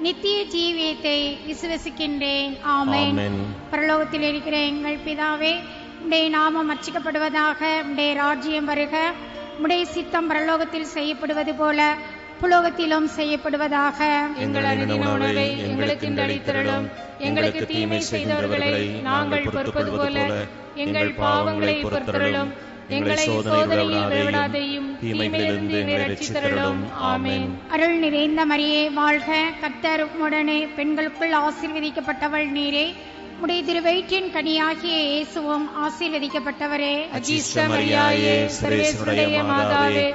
நித்திய ஜீவியத்தை விசுவசிக்கின்றேன். ஆமென். பரலோகத்தில் இருக்கிற எங்கள் பிதாவே உடைய நாமம் அச்சிக்கப்படுவதாக உடைய ராஜ்யம் வருக. உடைய சித்தம் பரலோகத்தில் செய்யப்படுவது போல புலோகத்திலும் செய்யப்படுவதாக. எங்கள் அனுதின உணவை எங்களுக்கு அளித்தருளும் எங்களுக்கு தீமை செய்தவர்களை நாங்கள் பொறுப்பது போல எங்கள் பாவங்களை பொறுத்தருளும். எங்களை சோதனையில் விளைவிடாதையும் தீமையிலிருந்து எங்களை ரட்சித்தருளும். ஆமென். அருள் நிறைந்த மரியே வாழ்க கர்த்தர் உடனே பெண்களுக்குள் ஆசீர்வதிக்கப்பட்டவள் நீரே. உடைய திருவயிற்றின் கனியாகிய இயேசுவும் ஆசீர்வதிக்கப்பட்டவரே. அஜீஷ்ட மரியாயே சர்வேஸ்வருடைய மாதாவே.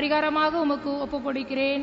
பரிகாரமாக உமக்கு ஒப்புக்கொடுக்கிறேன்.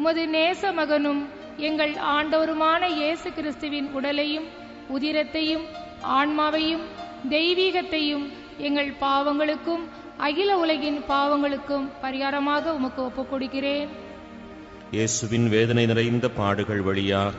உமது நேச மகனும் எங்கள் ஆண்டவருமான இயேசு கிறிஸ்துவின் உடலையும் உதிரத்தையும் ஆன்மாவையும் தெய்வீகத்தையும் எங்கள் பாவங்களுக்கும் அகில உலகின் பாவங்களுக்கும் பரிகாரமாக உமக்கு ஒப்புக் கொடுக்கிறேன் இயேசுவின் வேதனை நிறைந்த பாடுகள் வழியாக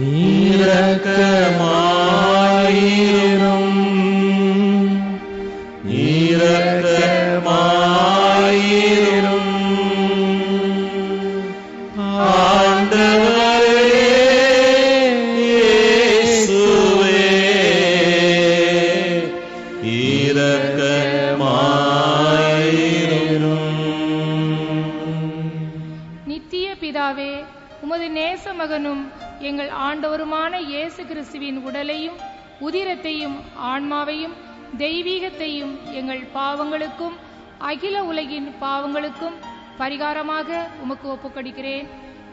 இரக்கமாயிரும் பரிகாரமாக உமக்கு ஒப்புக்கொடுக்கிறேன்.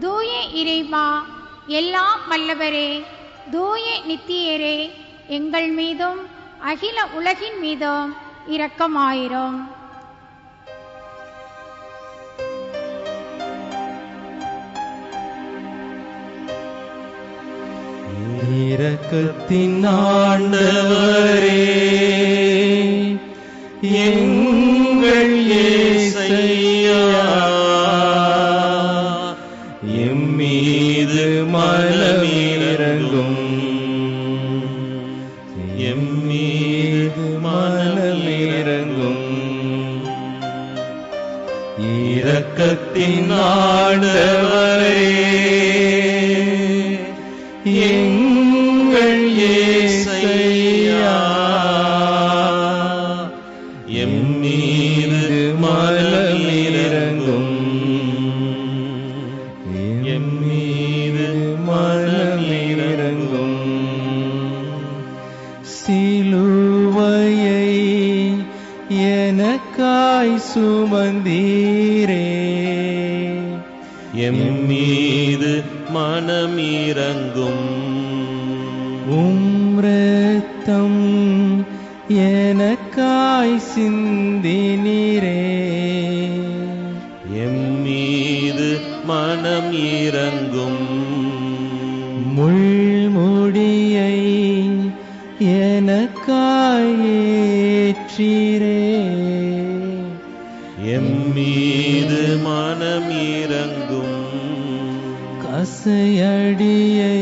தூய இறைவா எல்லாம் வல்லவரே தூய நித்தியரே எங்கள் மீதும் அகில உலகின் மீதும் இரக்கமாயிரும். இரக்கத்தின் ஆண்டவரே எங்கள் எனக்காய் சிந்தினீரே. எம்மீது மனம் இறங்கும். முள்முடியை எனக்காய் ஏற்றீரே. எம்மீது மனம் இறங்கும். கசையடியை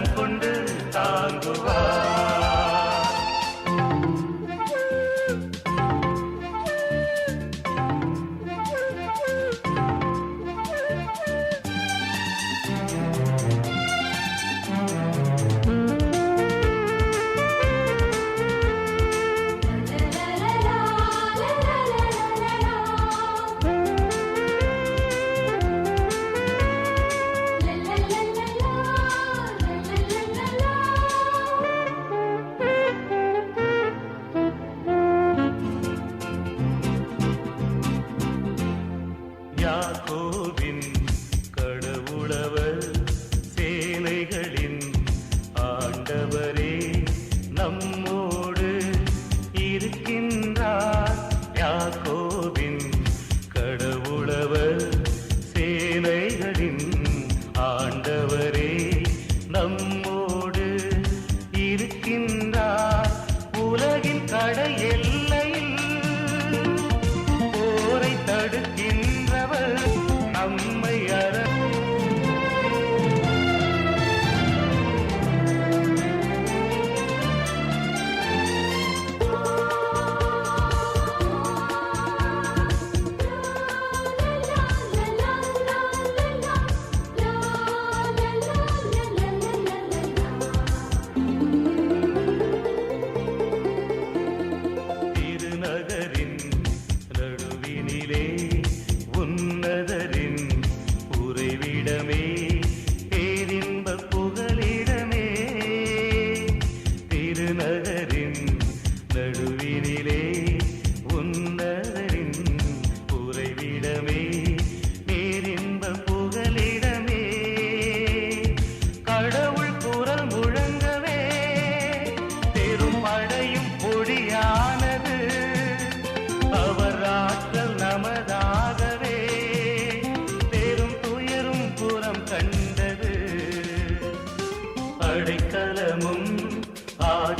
உள்ளம் கொண்டு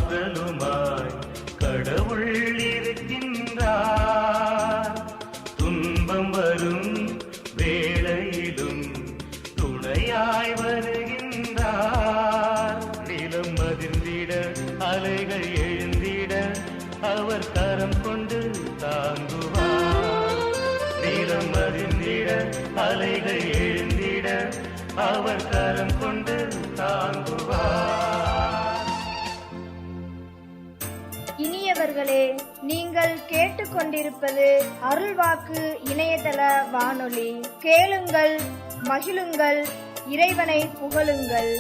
ஆற்றலுமாய் கடவுள் கேட்டுக்கொண்டிருப்பது அருள்வாக்கு இணையதள வானொலி. கேளுங்கள் மகிழுங்கள் இறைவனை புகழுங்கள்.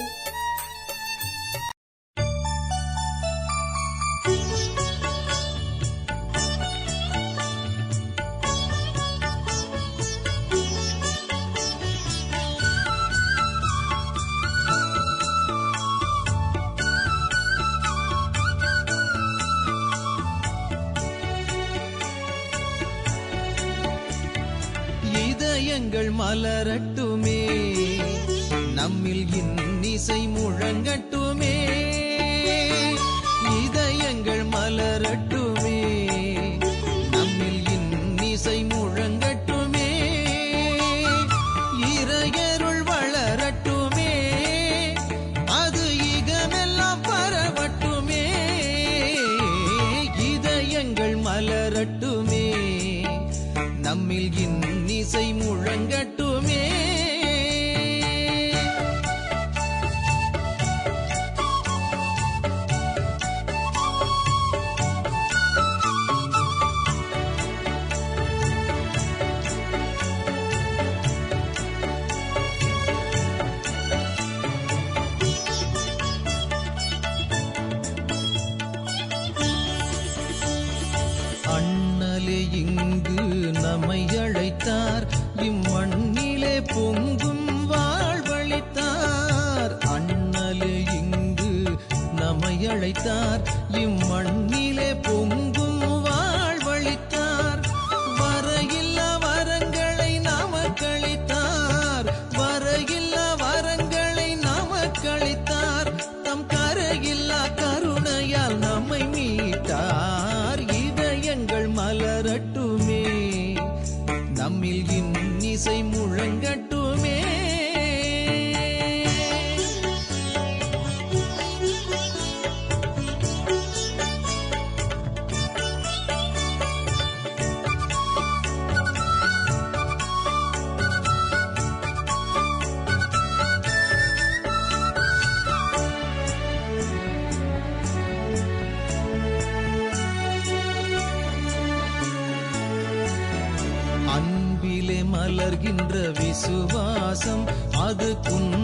கண்கள் மலரட்டுமே. நம்மில் இன்னிசை முழங்கட்டும். பாசம் அது குன்